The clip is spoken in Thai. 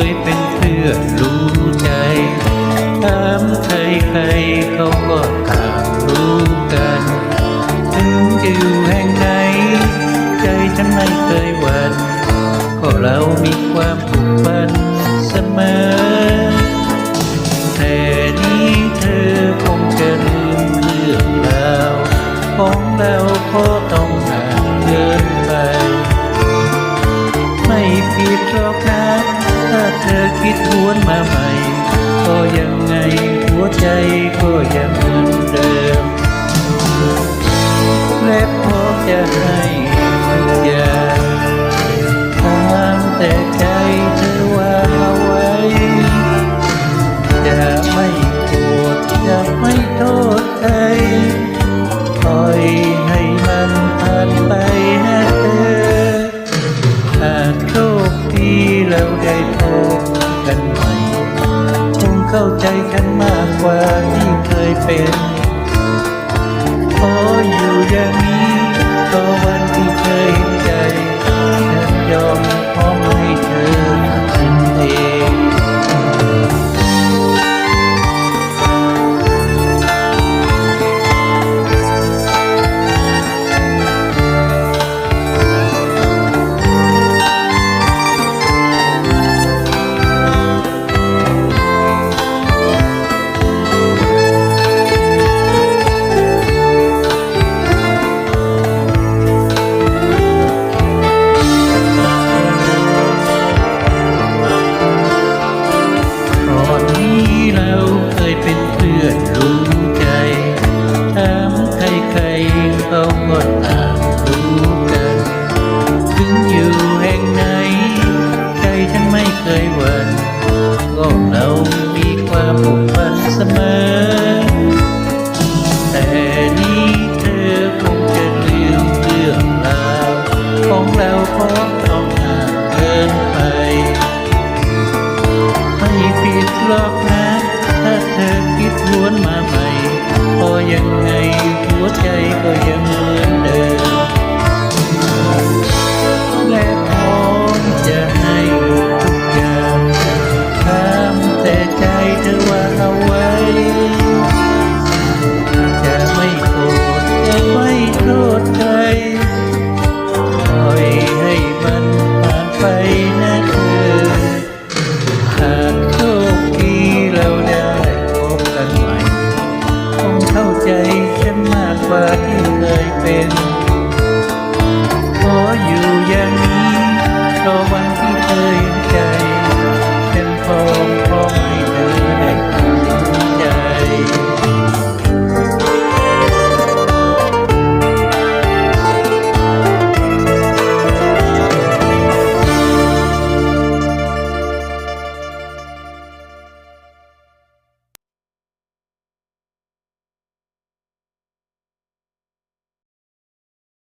คยเป็นเพื่อนรู้ใจถามใครใครเขาก็ต่างรู้กัน ถึงจะอยู่แห่งไหน ใจฉันไม่เคยหวั่นก็เรามีความผูกพันเสมอ แต่นี้เธอคงจะลืมเรื่องราวของเราเพรต้องห่างเดินไป ไม่ผิดหรอกนะ muốn mơ mây เข้าใจกันมากกว่าที่เคยเป็นขออยู่อย่างนี้ ใจหวันโลกเรามีความผูก เข้าใจฉันมากกว่าที่เคยเป็น ขออยู่อย่างนี้เพราะว่า